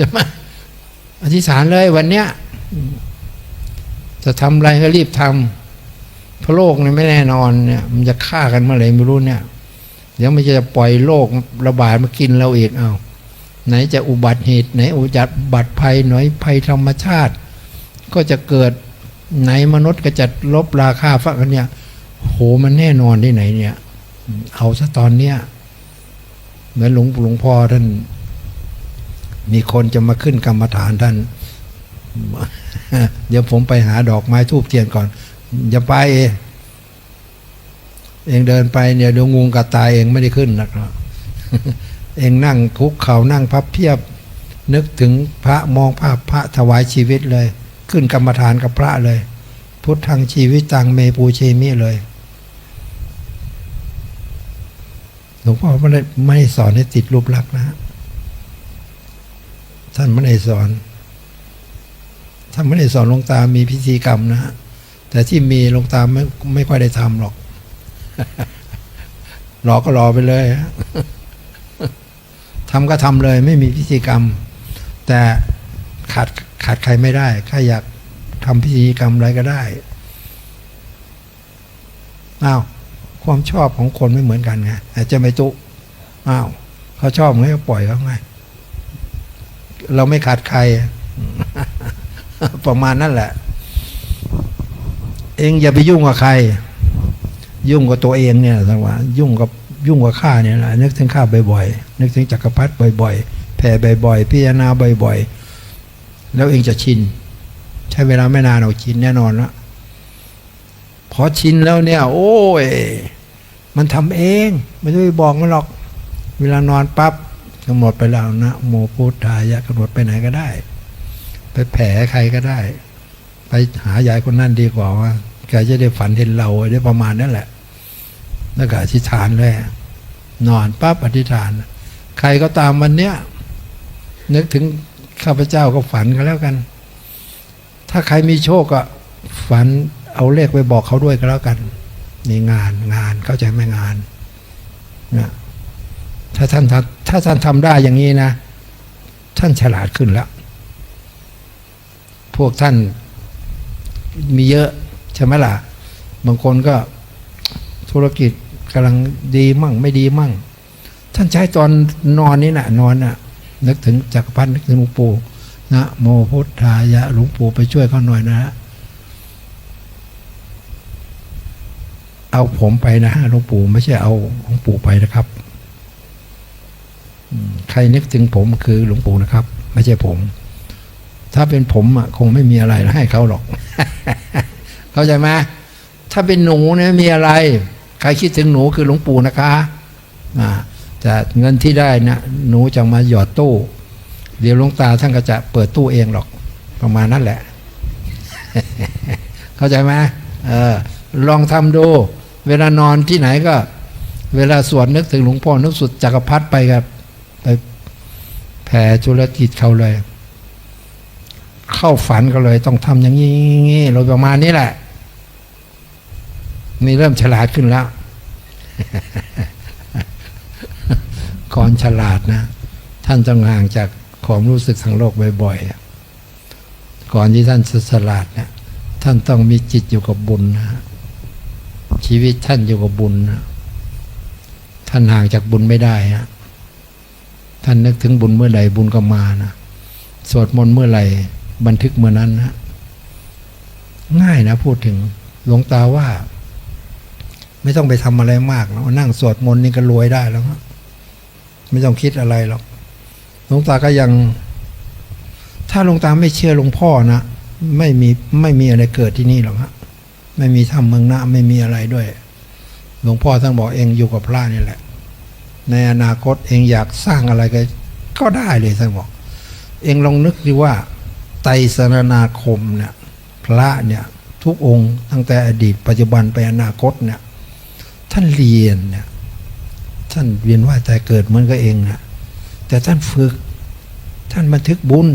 จะมาอธิษฐานเลยวันเนี้ยจะทำอะไรก็รีบทำเพราะโลกเนี่ยไม่แน่นอนเนี่ย มันจะฆ่ากันเมื่อไหร่ไม่รู้เนี่ยเดี๋ยวมันจะปล่อยโรคระบาดมากินเราอีกเอาไหนจะอุบัติเหตุไหนอุบัติภัยหน่อยภัยธรรมชาติ ก็จะเกิดไหนมนุษย์ก็จะลบราคาฟักกันเนี่ยโหมันแน่นอนที่ไหนเนี่ย เอาซะตอนเนี้ยเหมือนหลวงหลวงพ่อท่าน มีคนจะมาขึ้นกรรมฐานท่าน เดี๋ยวผมไปหาดอกไม้ทูบเทียนก่อน อย่าไป เองเดินไปเนี่ยเดี๋ยวงูกัดตายเองไม่ได้ขึ้นนะครับ เองนั่งคุกเข่านั่งพับเพียบ นึกถึงพระมองภาพพระถวายชีวิตเลย ขึ้นกรรมฐานกับพระเลย พุทธังชีวิตตังเมปูเชมิเลยหลวงพ่อไม่ได้ไม่ได้สอนให้ติดรูปลักษณ์นะฮะ ท่านไม่ได้สอน ท่านไม่ได้สอนลงตามีพิธีกรรมนะฮะแต่ที่มีลงตามไม่ไม่ค่อยได้ทำหรอก รอก็รอไปเลยฮะทำก็ทำเลย ไม่มีพิธีกรรม แต่ขาดขาดใครไม่ได้ใครอยากทำพิธีกรรมอะไรก็ได้อ้าวความชอบของคนไม่เหมือนกันไงอาจจะไม่ตุอ้าวเขาชอบไงก็ปล่อยเขาไง เราไม่ขาดใคร ประมาณนั่นแหละ เองอย่าไปยุ่งกับใคร ยุ่งกับตัวเองเนี่ยสังว่ายุ่งกับยุ่งกับข้าเนี่ยนะนึกถึงข้าบ่อยๆนึกถึงจักรพรรดิบ่อย ๆ แผ่บ่อยๆพิจารณาบ่อย ๆ แล้วเองจะชิน ใช้เวลาไม่นานเอาชินแน่นอนละพอชินแล้วเนี่ย โอ้ย มันทำเอง ไม่ต้องไปบอกมันหรอก เวลานอนปั๊บ กำหนดไปแล้วนะโมพุทธายะกำหนดไปไหนก็ได้ ไปแผ่ใครก็ได้ ไปหายายคนนั่นดีกว่าว่าแกจะได้ฝันเห็นเราได้ประมาณนั้นแหละ แล้วก็อธิษฐานเลยนอนปั๊บอธิษฐาน ใครก็ตามวันเนี้ยนึกถึงข้าพเจ้าก็ฝันก็แล้วกัน ถ้าใครมีโชคก็ฝันเอาเลขไปบอกเขาด้วยก็แล้วกันนี่งานงานเข้าใจไหมงานนะถ้าท่านทำ ถ้าท่านทำได้อย่างนี้นะ ท่านฉลาดขึ้นแล้ว พวกท่านมีเยอะใช่ไหมล่ะ บางคนก็ธุรกิจกำลังดีมั่ง ไม่ดีมั่ง ท่านใช้ตอนนอนนี่นะนอนน่ะนึกถึงจักรพรรดินึกถึงหลวงปู่นะโมพุทธายะหลวงปู่ไปช่วยเขาหน่อยนะฮะเอาผมไปนะฮะหลวงปู่ไม่ใช่เอาหลวงปู่ไปนะครับ ใครนึกถึงผมคือหลวงปู่นะครับ ไม่ใช่ผม ถ้าเป็นผมอะคงไม่มีอะไรให้เขาหรอก เข้าใจไหมถ้าเป็นหนูเนี่ยมีอะไร ใครคิดถึงหนูคือหลวงปู่นะคะอ่าแต่เงินที่ได้นะหนูจะมาหยอดตู้ เดี๋ยวหลวงตาท่านก็จะเปิดตู้เองหรอกประมาณนั้นแหละ เข้าใจไหมเออลองทำดู เวลานอนที่ไหนก็ เวลาสวดนึกถึงหลวงพ่อนึกสุดจักรพรรดิไปครับ ไปแผ่จุลจิตเขาเลย เข้าฝันก็เลย ต้องทำอย่างนี้เราประมาณนี้แหละ นี่เริ่มฉลาดขึ้นแล้วก่อนฉลาดนะ ท่านต้องห่างจากความรู้สึกทางโลกบ่อยๆ ก่อนที่ท่านจะฉลาดเนี่ยท่านต้องมีจิตอยู่กับบุญนะฮะชีวิตท่านอยู่กับบุญนะท่านห่างจากบุญไม่ได้ฮะ ท่านนึกถึงบุญเมื่อใดบุญก็มานะสวดมนต์เมื่อไหร่บันทึกเมื่อนั้นนะง่ายนะพูดถึงหลวงตาว่า ไม่ต้องไปทำอะไรมากแล้วนั่งสวดมนต์นี่ก็รวยได้แล้วฮะไม่ต้องคิดอะไรหรอกหลวงตาก็ยัง ถ้าหลวงตาไม่เชื่อหลวงพ่อนะไม่มีไม่มีอะไรเกิดที่นี่หรอกฮะไม่มีทำเมืองหน้าไม่มีอะไรด้วยหลวงพ่อท่านบอกเองอยู่กับพระนี่แหละ ในอนาคตเองอยากสร้างอะไรก็ก็ได้เลยท่านบอก เองลองนึกดิว่า ไตรสรณาคมเนี่ยพระเนี่ยทุกองค์ตั้งแต่อดีตปัจจุบันไปอนาคตเนี่ยท่านเรียนเนี่ยท่านเวียนว่าแต่เกิดเหมือนกับเองนะแต่ท่านฝึก ท่านบันทึกบุญ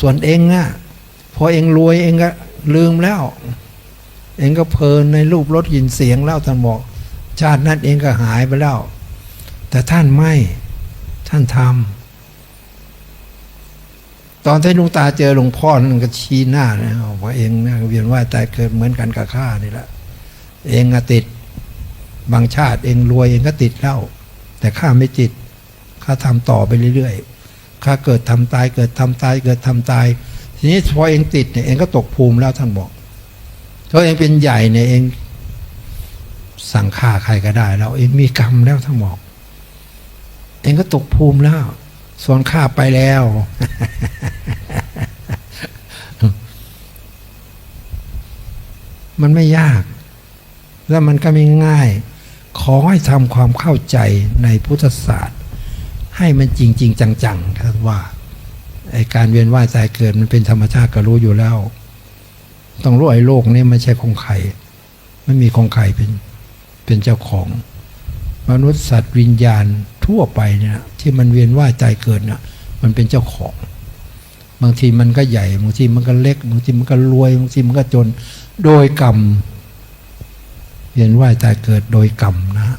ส่วนเองอะพอเองรวยเองก็ลืมแล้ว เองก็เพลินในรูปรสยินเสียงแล้วท่านบอก ชาตินั้นเองก็หายไปแล้ว แต่ท่านไม่ท่านทำตอนที่ลุงตาเจอหลวงพ่อนั่นก็ชี้หน้านะบอกว่าเองนะเวียนว่ายตายเกิดเหมือนกันกับข้านี่แหละเองอติดบางชาติเองรวยเองก็ติดเล้าแต่ข้าไม่ติดข้าทำต่อไปเรื่อยๆข้าเกิดทำตายเกิดทำตายเกิดทำตาย ทีนี้พอเองติดเนี่ยเองก็ตกภูมิแล้วท่านบอกถ้าเองเป็นใหญ่เนี่ยเองสั่งฆ่าใครก็ได้แล้วเองมีกรรมแล้วท่านบอก เองก็ตกภูมิแล้ว ส่วนข้าไปแล้ว มันไม่ยาก แล้วมันก็ไม่ง่าย ขอให้ทำความเข้าใจในพุทธศาสตร์ ให้มันจริงจริงจังๆครับว่าไอการเวียนว่ายตายเกิดมันเป็นธรรมชาติก็รู้อยู่แล้ว ต้องรู้ไอ้โลกนี้ไม่ใช่ของใครไม่มีของใครเป็นเป็นเจ้าของ มนุษย์สัตว์วิญญาณทั่วไปเนี่ยที่มันเวียนว่ายตายเกิดเนี่ยมันเป็นเจ้าของ บางทีมันก็ใหญ่บางทีมันก็เล็กบางทีมันก็รวยบางทีมันก็จน โดยกรรมเวียนว่ายตายเกิดโดยกรรมนะฮะ